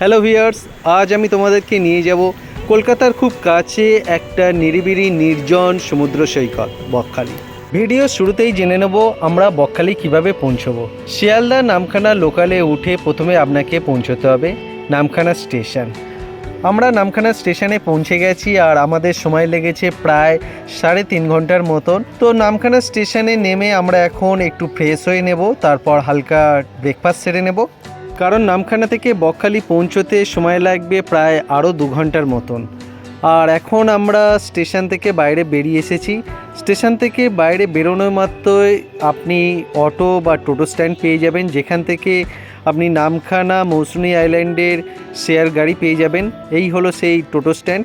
Hello viewers আজ আমি তোমাদেরকে নিয়ে যাব কলকাতার খুব কাছে একটা নিরিবিলি, নির্জন সমুদ্র সৈকত, বকখালি। ভিডিও শুরুতেই জেনে নেব আমরা বকখালি কীভাবে পৌঁছবো। শিয়ালদা নামখানা লোকালে উঠে প্রথমে আপনাকে পৌঁছতে হবে নামখানা স্টেশন। আমরা নামখানা স্টেশনে পৌঁছে গেছি আর আমাদের সময় লেগেছে প্রায় সাড়ে তিন ঘণ্টার মতন। তো নামখানা স্টেশনে নেমে আমরা এখন একটু ফ্রেশ হয়ে নেব, তারপর হালকা ব্রেকফাস্ট সেরে নেব। কারণ নামখানা থেকে বকখালি পৌঁছতে সময় লাগবে প্রায় আরও দু ঘণ্টার মতন। আর এখন আমরা স্টেশন থেকে বাইরে বেরিয়ে এসেছি। স্টেশন থেকে বাইরে বেরোনো মাত্রই আপনি অটো বা টোটো স্ট্যান্ড পেয়ে যাবেন, যেখান থেকে আপনি নামখানা মৌসুমি আইল্যান্ডের শেয়ার গাড়ি পেয়ে যাবেন। এই হলো সেই টোটো স্ট্যান্ড।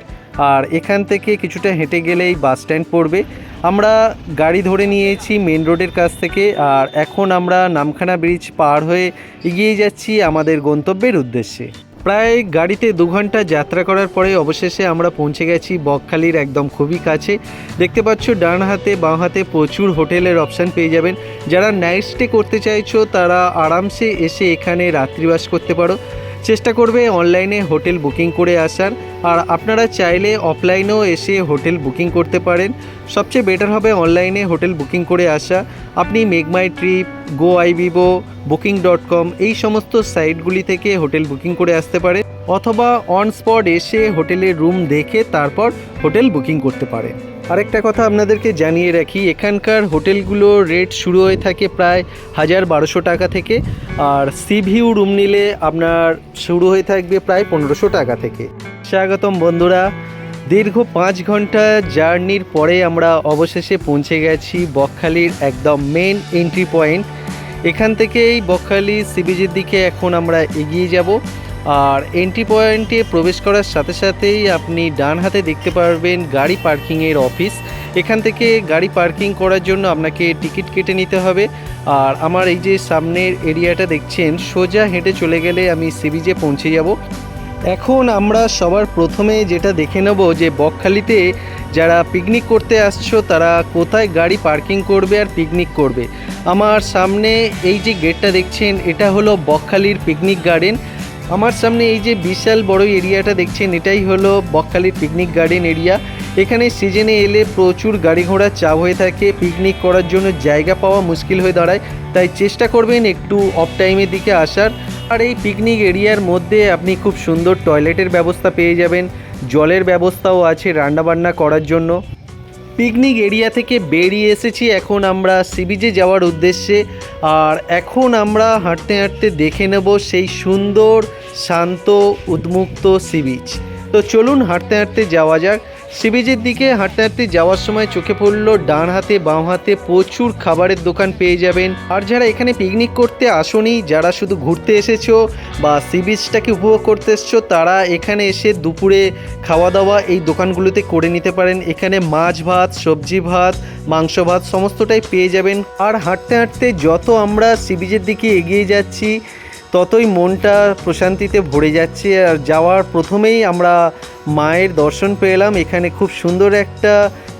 আর এখান থেকে কিছুটা হেঁটে গেলেই বাস স্ট্যান্ড পড়বে। আমরা গাড়ি ধরে নিয়েছি মেন রোডের কাছ থেকে আর এখন আমরা নামখানা ব্রিজ পার হয়ে এগিয়ে যাচ্ছি আমাদের গন্তব্যের উদ্দেশ্যে। প্রায় গাড়িতে দু ঘণ্টা যাত্রা করার পরে অবশেষে আমরা পৌঁছে গেছি বকখালির একদম খুবই কাছে। দেখতে পাচ্ছ ডান হাতে, বাঁ হাতে প্রচুর হোটেলের অপশান পেয়ে যাবেন। যারা নাইট স্টে করতে চাইছো তারা আরামসে এসে এখানে রাত্রিবাস করতে পারো। চেষ্টা করবে অনলাইনে হোটেল বুকিং করে আসার। আর আপনারা চাইলে অফলাইনেও এসে হোটেল বুকিং করতে পারেন। সবচেয়ে বেটার হবে অনলাইনে হোটেল বুকিং করে আসা। আপনি make my trip, Goibibo, booking dot com এই সমস্ত সাইটগুলি থেকে হোটেল বুকিং করে আসতে পারে অথবা অন স্পট এসে হোটেলের রুম দেখে তারপর হোটেল বুকিং করতে পারে আরেকটা কথা আপনাদেরকে জানিয়ে রাখি, এখানকার হোটেলগুলো রেট শুরু হয়ে থাকে প্রায় হাজার বারোশো টাকা থেকে, আর সি ভিউ রুম নিলে আপনার শুরু হয়ে থাকবে প্রায় পনেরোশো টাকা থেকে। স্বাগতম বন্ধুরা, দীর্ঘ পাঁচ ঘণ্টা জার্নির পরে আমরা অবশেষে পৌঁছে গেছি বকখালির একদম মেন এন্ট্রি পয়েন্ট এখান থেকেই বকখালি সিবিজির দিকে এখন আমরা এগিয়ে যাব। আর এন্ট্রি পয়েন্টে প্রবেশ করার সাথে সাথেই আপনি ডান হাতে দেখতে পারবেন গাড়ি পার্কিংয়ের অফিস এখান থেকে গাড়ি পার্কিং করার জন্য আপনাকে টিকিট কেটে নিতে হবে। আর আমার এই যে সামনের এরিয়াটা দেখছেন, সোজা হেঁটে চলে গেলে আমি সিবিজে পৌঁছে যাব। এখন আমরা সবার প্রথমে যেটা দেখে নেব যে বকখালিতে যারা পিকনিক করতে আসছো, তারা কোথায় গাড়ি পার্কিং করবে আর পিকনিক করবে? আমার সামনে এই যে গেটটা দেখছেন, এটা হলো বকখালির পিকনিক গার্ডেন আমার সামনে এই যে বিশাল বড় এরিয়াটা দেখছেন, এটাই হলো বকখালির পিকনিক গার্ডেন এরিয়া এখানে সিজনে এলে প্রচুর গাড়ি ঘোড়া চাপ হয়ে থাকে পিকনিক করার জন্য জায়গা পাওয়া মুশকিল হয়ে দাঁড়ায়, তাই চেষ্টা করবেন একটু অফ টাইমের দিকে আসার। আর এই পিকনিক এরিয়ার মধ্যে আপনি খুব সুন্দর টয়লেটের ব্যবস্থা পেয়ে যাবেন, জলের ব্যবস্থাও আছে রান্নাবান্না করার জন্য। পিকনিক এরিয়া থেকে বেরিয়ে এসেছি। এখন আমরা সিবিজে যাওয়ার উদ্দেশ্যে। আর এখন আমরা হাঁটতে হাঁটতে দেখে নেব সেই সুন্দর, শান্ত উদ্মুক্ত সি বিচ তো চলুন হাঁটতে হাঁটতে যাওয়া যাক। সি বিচের দিকে হাঁটতে হাঁটতে যাওয়ার সময় চোখে পড়ল ডান হাতে, বাম হাতে প্রচুর খাবারের দোকান পেয়ে যাবেন। আর যারা এখানে পিকনিক করতে আসনি, যারা শুধু ঘুরতে এসেছ বা সি বিচটাকে উপভোগ করতে এসছো, তারা এখানে এসে দুপুরে খাওয়া দাওয়া এই দোকানগুলোতে করে নিতে পারেন। এখানে মাছ ভাত, সবজি ভাত, মাংস ভাত, সমস্তটাই পেয়ে যাবেন। আর হাঁটতে হাঁটতে যত আমরা সি বিচের দিকে এগিয়ে যাচ্ছি ততই মনটা প্রশান্তিতে ভরে যাচ্ছে আর যাওয়ার প্রথমেই আমরা মায়ের দর্শন পেলাম। এখানে খুব সুন্দর একটা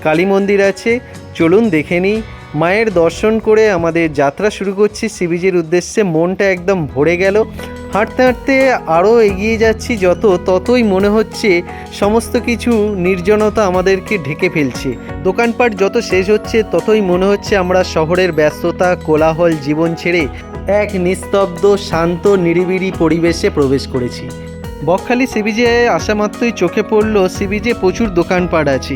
কালী মন্দির আছে। চলুন দেখে নিই। মায়ের দর্শন করে আমাদের যাত্রা শুরু করছি। সিবিজের উদ্দেশ্যে মনটা একদম ভরে গেল। হাঁটতে হাঁটতে আরও এগিয়ে যাচ্ছি যত ততই মনে হচ্ছে সমস্ত কিছু নির্জনতা আমাদেরকে ঢেকে ফেলছে। দোকানপাট যত শেষ হচ্ছে ততই মনে হচ্ছে আমরা শহরের ব্যস্ততা, কোলাহল, জীবন ছেড়ে এক নিস্তব্ধ, শান্ত, নিরিবিলি পরিবেশে প্রবেশ করেছি। বকখালি সিবিজে আসা মাত্রই চোখে পড়ল সিবিজে প্রচুর দোকানপাট আছে।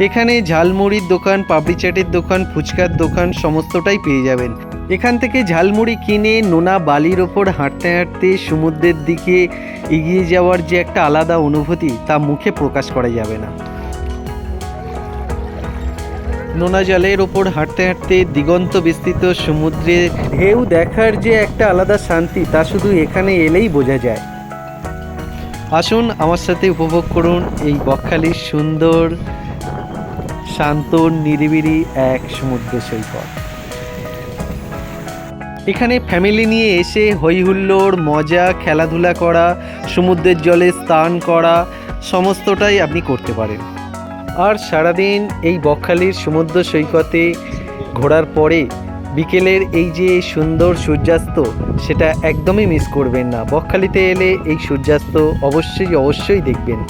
এখানে ঝালমুড়ির দোকান পাপড়ি চাটের দোকান, ফুচকার দোকান, সমস্তটাই পেয়ে যাবেন। এখান থেকে ঝালমুড়ি কিনে নোনা বালির ওপর হাঁটতে হাঁটতে সমুদ্রের দিকে এগিয়ে যাওয়ার যে একটা আলাদা অনুভূতি, তা মুখে প্রকাশ করা যাবে না। নোনা জলের ওপর হাঁটতে হাঁটতে দিগন্ত বিস্তৃত সমুদ্রে ঢেউ দেখার যে একটা আলাদা শান্তি, তা শুধু এখানে এলেই বোঝা যায়। আসুন আমার সাথে উপভোগ করুন এই বকখালির সুন্দর, শান্ত, নিরিবিলি এক সমুদ্র সৈকত এখানে ফ্যামিলি নিয়ে এসে হই হুল্লোড় মজা, খেলাধুলা করা, সমুদ্রের জলে স্নান করা, সমস্তটাই আপনি করতে পারেন। আর সারাদিন এই বকখালির সমুদ্র সৈকতে ঘোরার পরে বিকেলের এই যে সুন্দর সূর্যাস্ত, সেটা একদমই মিস করবেন না। বকখালিতে এলে এই সূর্যাস্ত অবশ্যই অবশ্যই দেখবেন।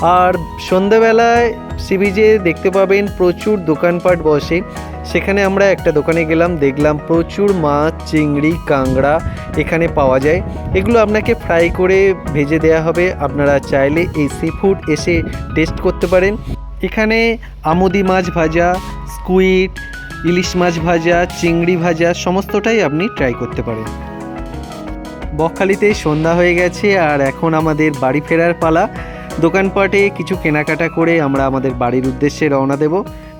আর সন্ধ্যাবেলায় সিবিজে দেখতে পাবেন প্রচুর দোকানপাট বসে। সেখানে আমরা একটা দোকানে গেলাম, দেখলাম প্রচুর মাছ, চিংড়ি কাংড়া এখানে পাওয়া যায়। এগুলো আপনাকে ফ্রাই করে ভেজে দেওয়া হবে। আপনারা চাইলে এই সি ফুড এসে টেস্ট করতে পারেন। এখানে আমুদি মাছ ভাজা, স্কুইড, ইলিশ মাছ ভাজা, চিংড়ি ভাজা, সমস্তটাই আপনি ট্রাই করতে পারেন। বকখালিতে সন্ধ্যা হয়ে গেছে আর এখন আমাদের বাড়ি ফেরার পালা। দোকানপাটে কিছু কেনাকাটা করে আমরা আমাদের বাড়ির উদ্দেশ্যে রওনা দেব।